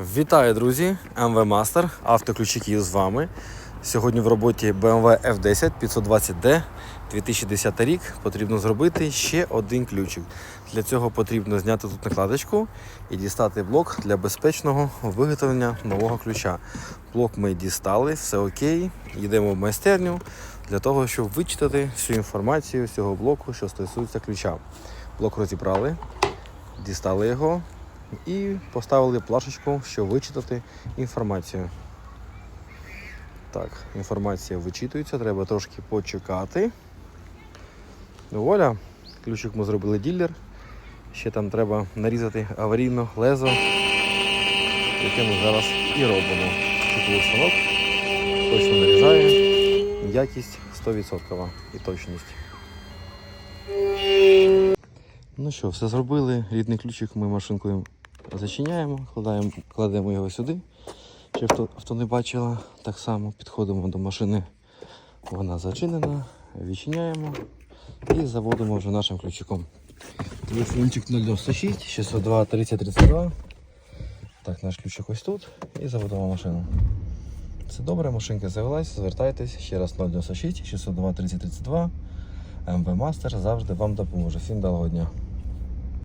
Вітаю, друзі! МВ Мастер, автоключі Київ з вами. Сьогодні в роботі BMW F10 520D 2010 рік. Потрібно зробити ще один ключик. Для цього потрібно зняти тут накладочку і дістати блок для безпечного виготовлення нового ключа. Блок ми дістали, все окей. Йдемо в майстерню для того, щоб вичитати всю інформацію з цього блоку, що стосується ключа. Блок розібрали, дістали його, і поставили плашечку, щоб вичитати інформацію. Так, інформація вичитується, треба трошки почекати. Вуаля, ключик ми зробили ділер. Ще там треба нарізати аварійно лезо, яке ми зараз і робимо. Чутливий станок точно нарізає. Якість 100% і точність. Ну що, все зробили. Рідний ключик ми машинкою зачиняємо, кладаємо, кладемо його сюди. Щоб авто, авто не бачила. Так само підходимо до машини. Вона зачинена, відчиняємо і заводимо вже нашим ключиком. Телефончик 096 602 30 32. Так, наш ключик ось тут і заводимо машину. Це добре, машинка завелась, звертайтесь ще раз 096 602 30 32. МВ Мастер завжди вам допоможе. Всім доброго дня.